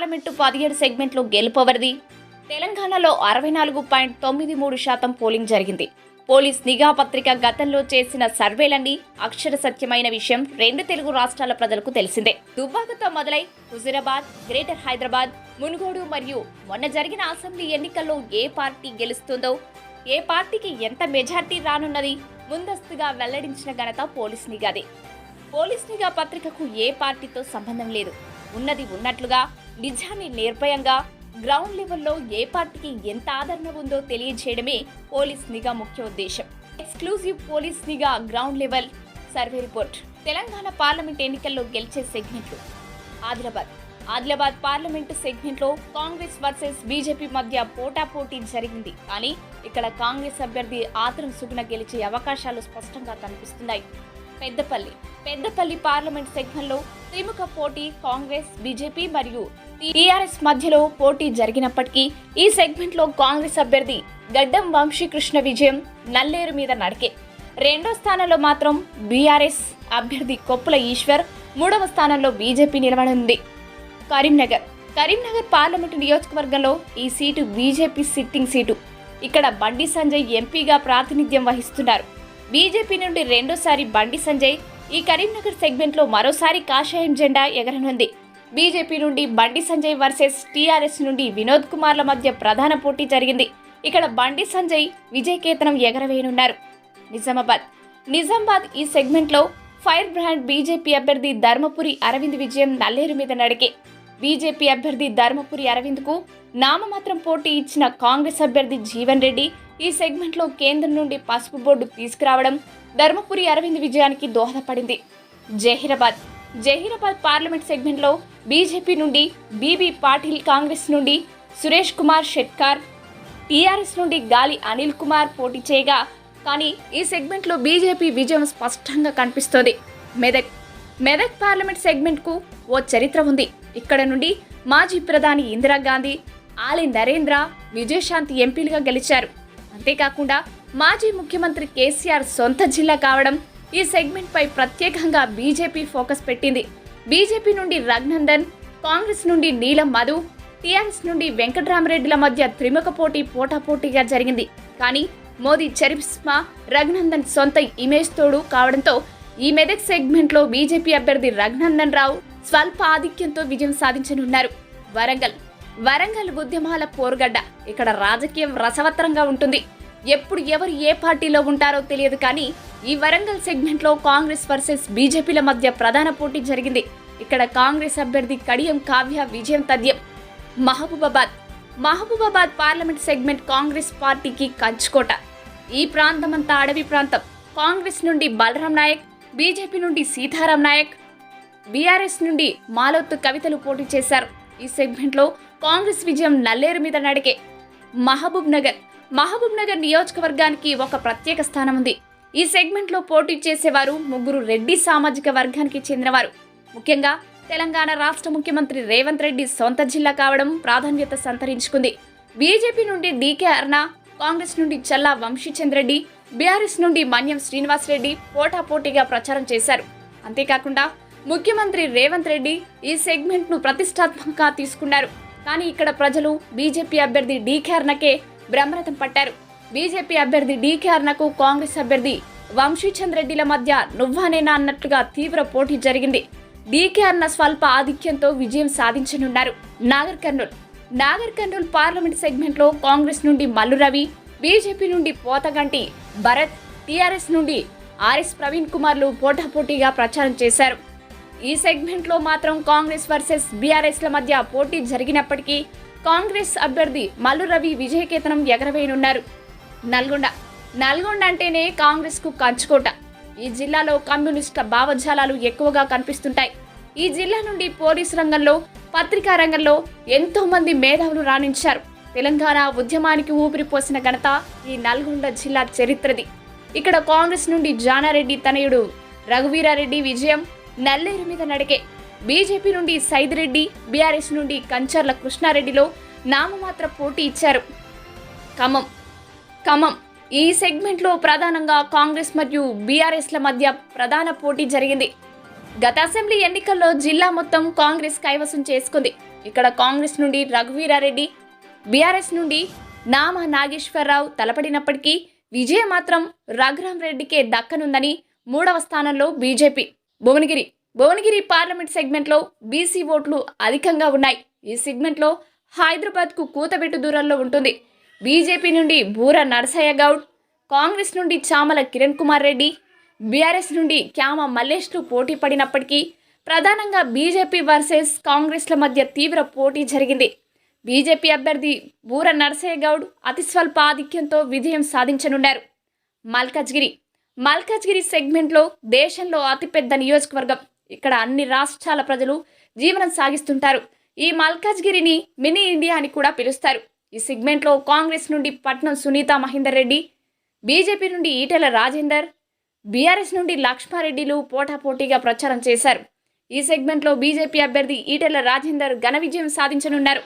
Parliament పదిహేడు సెగ్మెంట్లు గెలుపవరిది. తెలంగాణలో అరవై నాలుగు పాయింట్ తొమ్మిది మూడు శాతం పోలింగ్ జరిగింది. పోలీస్ నిఘా పత్రిక గతంలో చేసిన సర్వేలన్నీ అక్షర సత్యమైన విషయం రెండు తెలుగు రాష్ట్రాల ప్రజలకు తెలిసిందే. దుబ్బాకతో మొదలై హుజురాబాద్ గ్రేటర్ హైదరాబాద్ మునుగోడు మరియు మొన్న జరిగిన అసెంబ్లీ ఎన్నికల్లో ఏ పార్టీ గెలుస్తుందో ఏ పార్టీకి ఎంత మెజార్టీ రానున్నది ముందస్తుగా వెల్లడించిన ఘనత పోలీస్ నిఘాదే. పోలీస్ నిఘా పత్రికకు ఏ పార్టీతో సంబంధం లేదు. ఉన్నది ఉన్నట్లుగా నిజాన్ని నిర్భయంగా గ్రౌండ్ లెవెల్లో ఏ పార్టీకి ఎంత ఆదరణ ఉందో తెలియజేయడమే పోలీస్ నిఘా ముఖ్య ఉద్దేశం. ఎక్స్క్లూజివ్ పోలీస్ నిఘా ground level survey report. Telangana parliament ఎన్నికల్లో గెలిచే సెగ్మెంట్లు. ఆదిలాబాద్. ఆదిలాబాద్ పార్లమెంటు సెగ్మెంట్లో కాంగ్రెస్ వర్సెస్ బీజేపీ మధ్య పోటాపోటీ జరిగింది. కానీ ఇక్కడ కాంగ్రెస్ అభ్యర్థి ఆతరం సుగుణ గెలిచే అవకాశాలు స్పష్టంగా కనిపిస్తున్నాయి. పెద్దపల్లి. పెద్దపల్లి పార్లమెంట్ సెగ్మెంట్లో త్రిముఖ పోటీ కాంగ్రెస్ బీజేపీ మరియు టీఆర్ఎస్ మధ్యలో పోటీ జరిగినప్పటికీ ఈ సెగ్మెంట్లో కాంగ్రెస్ అభ్యర్థి గడ్డం వంశీకృష్ణ విజయం నల్లేరు మీద నడికే. రెండో స్థానంలో మాత్రం బీఆర్ఎస్ అభ్యర్థి కొప్పుల ఈశ్వర్ మూడవ స్థానంలో బీజేపీ నిలబడింది కరీంనగర్. కరీంనగర్ పార్లమెంటు నియోజకవర్గంలో ఈ సీటు బీజేపీ సిట్టింగ్ సీటు. ఇక్కడ బండి సంజయ్ ఎంపీగా ప్రాతినిధ్యం వహిస్తున్నారు. బీజేపీ నుండి రెండోసారి బండి సంజయ్ ఈ కరీంనగర్ సెగ్మెంట్లో మరోసారి కాషాయం జెండా ఎగరనుంది. బీజేపీ నుండి బండి సంజయ్ వర్సెస్ టీఆర్ఎస్ నుండి వినోద్ కుమార్ల మధ్య ప్రధాన పోటీ జరిగింది. ఇక్కడ బండి సంజయ్ విజయ్ కేతనం ఎగరవేయనున్నారు. నిజామాబాద్. నిజామాబాద్ ఈ సెగ్మెంట్లో ఫైర్ బ్రాండ్ బీజేపీ అభ్యర్థి ధర్మపురి అరవింద్ విజయం నల్లేరు మీద నడికే. బీజేపీ అభ్యర్థి ధర్మపురి అరవింద్కు నామమాత్రం పోటీ ఇచ్చిన కాంగ్రెస్ అభ్యర్థి జీవన్ రెడ్డి ఈ సెగ్మెంట్లో కేంద్రం నుండి పసుపు బోర్డు తీసుకురావడం ధర్మపురి అరవింద్ విజయానికి దోహదపడింది. జహీరాబాద్. జహీరాబాద్ పార్లమెంట్ సెగ్మెంట్లో బీజేపీ నుండి బీబీ పాటిల్ కాంగ్రెస్ నుండి సురేష్ కుమార్ షెట్కార్ టీఆర్ఎస్ నుండి గాలి అనిల్ కుమార్ పోటీ చేయగా కానీ ఈ సెగ్మెంట్లో బీజేపీ విజయం స్పష్టంగా కనిపిస్తోంది. మెదక్ మెదక్ పార్లమెంట్ సెగ్మెంట్కు ఓ చరిత్ర ఉంది. ఇక్కడ నుండి మాజీ ప్రధాని ఇందిరాగాంధీ ఆలి నరేంద్ర విజయశాంతి ఎంపీలుగా గెలిచారు. అంతేకాకుండా మాజీ ముఖ్యమంత్రి కేసీఆర్ సొంత జిల్లా కావడం ఈ సెగ్మెంట్పై ప్రత్యేకంగా బీజేపీ ఫోకస్ పెట్టింది. బీజేపీ నుండి రఘునందన్ కాంగ్రెస్ నుండి నీలం మధు టీఆర్ఎస్ నుండి వెంకటరామరెడ్డిల మధ్య త్రిముఖ పోటీ పోటాపోటీగా జరిగింది. కానీ మోదీ చరిస్మా రఘునందన్ సొంత ఇమేజ్ తోడు కావడంతో ఈ మెదక్ సెగ్మెంట్లో బీజేపీ అభ్యర్థి రఘునందన్ రావు స్వల్ప ఆధిక్యంతో విజయం సాధించనున్నారు. వరంగల్ వరంగల్ ఉద్యమాల పోరుగడ్డ. ఇక్కడ రాజకీయం రసవత్తరంగా ఉంటుంది. ఎప్పుడు ఎవరు ఏ పార్టీలో ఉంటారో తెలియదు కానీ ఈ వరంగల్ సెగ్మెంట్లో కాంగ్రెస్ వర్సెస్ బీజేపీల మధ్య ప్రధాన పోటీ జరిగింది. ఇక్కడ కాంగ్రెస్ అభ్యర్థి కడియం కావ్య విజయం తథ్యం. మహబూబాబాద్. మహబూబాబాద్ పార్లమెంట్ సెగ్మెంట్ కాంగ్రెస్ పార్టీకి కంచుకోట. ఈ ప్రాంతమంతా అడవి ప్రాంతం. కాంగ్రెస్ నుండి బలరాం నాయక్ బీజేపీ నుండి సీతారాం నాయక్ బీఆర్ఎస్ నుండి మాలోత్తు కవితలు పోటీ చేశారు. ఈ సెగ్మెంట్లో కాంగ్రెస్ విజయం నల్లేరు మీద నడికే మహబూబ్ నగర్. మహబూబ్ నగర్ నియోజకవర్గానికి ఒక ప్రత్యేక స్థానం ఉంది. ఈ సెగ్మెంట్లో పోటీ చేసేవారు ముగ్గురు రెడ్డి సామాజిక వర్గానికి చెందినవారు. ముఖ్యంగా తెలంగాణ రాష్ట్ర ముఖ్యమంత్రి రేవంత్ రెడ్డి సొంత జిల్లా కావడం ప్రాధాన్యత సంతరించుకుంది. బీజేపీ నుండి డీకే అర్ణ కాంగ్రెస్ నుండి చల్లా వంశీచంద్రెడ్డి బీఆర్ఎస్ నుండి మన్యం శ్రీనివాస్ రెడ్డి పోటాపోటీగా ప్రచారం చేశారు. అంతేకాకుండా ముఖ్యమంత్రి రేవంత్ రెడ్డి ఈ సెగ్మెంట్ను ప్రతిష్టాత్మకంగా తీసుకున్నారు. కానీ ఇక్కడ ప్రజలు బీజేపీ అభ్యర్థి డీకే అర్ణకే బ్రహ్మరథం పట్టారు. బీజేపీ అభ్యర్థి డీకే అర్ణకు కాంగ్రెస్ అభ్యర్థి వంశీచంద్ రెడ్డిల మధ్య నువ్వానేనా అన్నట్లుగా తీవ్ర పోటీ జరిగింది. డీకే అన్న స్వల్ప ఆధిక్యంతో విజయం సాధించనున్నారు నాగర్ కర్నూల్. నాగర్ కర్నూల్ పార్లమెంట్ సెగ్మెంట్లో కాంగ్రెస్ నుండి మల్లు రవి బీజేపీ నుండి పోతగంటి భరత్ టీఆర్ఎస్ నుండి ఆర్ఎస్ ప్రవీణ్ కుమార్లు పోటాపోటీగా ప్రచారం చేశారు. ఈ సెగ్మెంట్లో మాత్రం కాంగ్రెస్ వర్సెస్ బీఆర్ఎస్ల మధ్య పోటీ జరిగినప్పటికీ కాంగ్రెస్ అభ్యర్థి మల్లు రవి విజయకేతనం ఎగరవేయనున్నారు. నల్గొండ. నల్గొండ అంటేనే కాంగ్రెస్కు కంచుకోట. ఈ జిల్లాలో కమ్యూనిస్ట్ భావజాలాలు ఎక్కువగా కనిపిస్తుంటాయి. ఈ జిల్లా నుండి పోలీసు రంగంలో పత్రికా రంగంలో ఎంతో మంది మేధావులు రాణించారు. తెలంగాణ ఉద్యమానికి ఊపిరిపోసిన ఘనత ఈ నల్గొండ జిల్లా చరిత్రది. ఇక్కడ కాంగ్రెస్ నుండి జానారెడ్డి తనయుడు రఘువీరారెడ్డి విజయం నల్లేరు మీద నడికే బీజేపీ నుండి సైదిరెడ్డి బీఆర్ఎస్ నుండి కంచర్ల కృష్ణారెడ్డిలో నామమాత్ర పోటీ ఇచ్చారు. ఖమ్మం ఖమ్మం. ఈ సెగ్మెంట్లో ప్రధానంగా కాంగ్రెస్ మరియు బీఆర్ఎస్ల మధ్య ప్రధాన పోటీ జరిగింది. గత అసెంబ్లీ ఎన్నికల్లో జిల్లా మొత్తం కాంగ్రెస్ కైవసం చేసుకుంది. ఇక్కడ కాంగ్రెస్ నుండి రఘువీరారెడ్డి బీఆర్ఎస్ నుండి నామ నాగేశ్వరరావు తలపడినప్పటికీ విజయం మాత్రం రఘురాం రెడ్డికే దక్కనుందని మూడవ స్థానంలో బీజేపీ. భువనగిరి భువనగిరి పార్లమెంట్ సెగ్మెంట్లో బీసీ ఓట్లు అధికంగా ఉన్నాయి. ఈ సెగ్మెంట్లో హైదరాబాద్కు కూతబెట్టు దూరంలో ఉంటుంది. బీజేపీ నుండి బూర నరసయ్య గౌడ్ కాంగ్రెస్ నుండి చామల కిరణ్ కుమార్ రెడ్డి బీఆర్ఎస్ నుండి క్యామ మల్లేష్లు పోటీ పడినప్పటికీ ప్రధానంగా బీజేపీ వర్సెస్ కాంగ్రెస్ల మధ్య తీవ్ర పోటీ జరిగింది. బీజేపీ అభ్యర్థి బూర నరసయ్య గౌడ్ అతి స్వల్ప ఆధిక్యంతో విజయం సాధించనున్నారు. మల్కజ్గిరి. మల్కజ్గిరి సెగ్మెంట్లో దేశంలో అతిపెద్ద నియోజకవర్గం. ఇక్కడ అన్ని రాష్ట్రాల ప్రజలు జీవనం సాగిస్తుంటారు. ఈ మల్కాజ్గిరిని మినీ ఇండియా అని కూడా పిలుస్తారు. ఈ సెగ్మెంట్లో కాంగ్రెస్ నుండి పట్నం సునీత మహేందర్ రెడ్డి బీజేపీ నుండి ఈటెల రాజేందర్ బీఆర్ఎస్ నుండి లక్ష్మారెడ్డిలు పోటాపోటీగా ప్రచారం చేశారు. ఈ సెగ్మెంట్లో బీజేపీ అభ్యర్థి ఈటెల రాజేందర్ ఘన విజయం సాధించనున్నారు.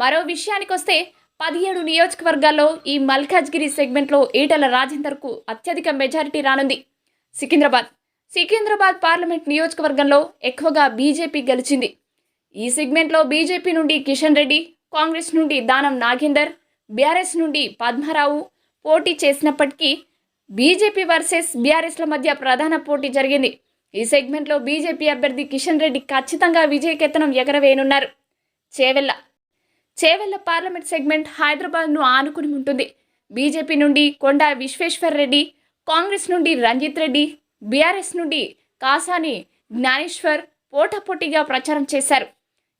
మరో విషయానికొస్తే పదిహేడు నియోజకవర్గాల్లో ఈ మల్కాజ్గిరి సెగ్మెంట్లో ఈటెల రాజేందర్కు అత్యధిక మెజారిటీ రానుంది. సికింద్రాబాద్ సికింద్రాబాద్ పార్లమెంట్ నియోజకవర్గంలో ఎక్కువగా బీజేపీ గెలిచింది. ఈ సెగ్మెంట్లో బీజేపీ నుండి కిషన్ రెడ్డి కాంగ్రెస్ నుండి దానం నాగేందర్ బీఆర్ఎస్ నుండి పద్మారావు పోటీ చేసినప్పటికీ బీజేపీ వర్సెస్ బీఆర్ఎస్ల మధ్య ప్రధాన పోటీ జరిగింది. ఈ సెగ్మెంట్లో బీజేపీ అభ్యర్థి కిషన్ రెడ్డి ఖచ్చితంగా విజయకేతనం ఎగరవేయనున్నారు. చేవెళ్ళ. చేవెళ్ళ పార్లమెంట్ సెగ్మెంట్ హైదరాబాద్ను ఆనుకుని ఉంటుంది. బీజేపీ నుండి కొండా విశ్వేశ్వర్ రెడ్డి కాంగ్రెస్ నుండి రంజిత్ రెడ్డి బీఆర్ఎస్ నుండి కాసాని జ్ఞానేశ్వర్ పోటాపోటీగా ప్రచారం చేశారు.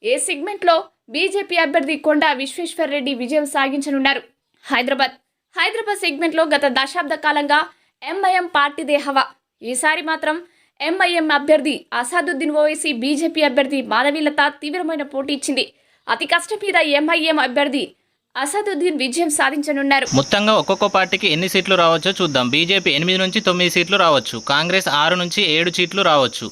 ఏ సెగ్మెంట్లో బీజేపీ అభ్యర్థి కొండా విశ్వేశ్వర్ రెడ్డి విజయం సాగించనున్నారు? హైదరాబాద్. హైదరాబాద్ సెగ్మెంట్లో గత దశాబ్ద కాలంగా ఎంఐఎం పార్టీదే హవా. ఈసారి మాత్రం ఎంఐఎం అభ్యర్థి అసాదుద్దీన్ ఓవైసీ బీజేపీ అభ్యర్థి మాధవీలత తీవ్రమైన పోటీ ఇచ్చింది. అతి కష్టం మీద ఎంఐఎం అభ్యర్థి అసదుద్దీన్ విజయం సాధించనున్నారు. మొత్తంగా ఒక్కొక్క పార్టీకి ఎన్ని సీట్లు రావచ్చో చూద్దాం. బీజేపీ ఎనిమిది నుంచి తొమ్మిది సీట్లు రావచ్చు. కాంగ్రెస్ ఆరు నుంచి ఏడు సీట్లు రావచ్చు.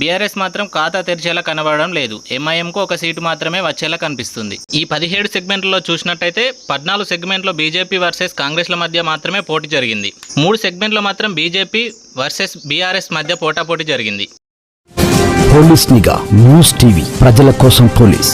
బీఆర్ఎస్ మాత్రం ఖాతా తెరిచేలా కనబడడం లేదు. ఎంఐఎంకు ఒక సీటు మాత్రమే వచ్చేలా కనిపిస్తుంది. ఈ పదిహేడు సెగ్మెంట్లలో చూసినట్టయితే పద్నాలుగు సెగ్మెంట్లో బీజేపీ వర్సెస్ కాంగ్రెస్ల మధ్య మాత్రమే పోటీ జరిగింది. మూడు సెగ్మెంట్లో మాత్రం బీజేపీ వర్సెస్ బీఆర్ఎస్ మధ్య పోటాపోటీ జరిగింది. పోలీస్ నిఘా న్యూస్ టీవీ ప్రజల కోసం పోలీస్.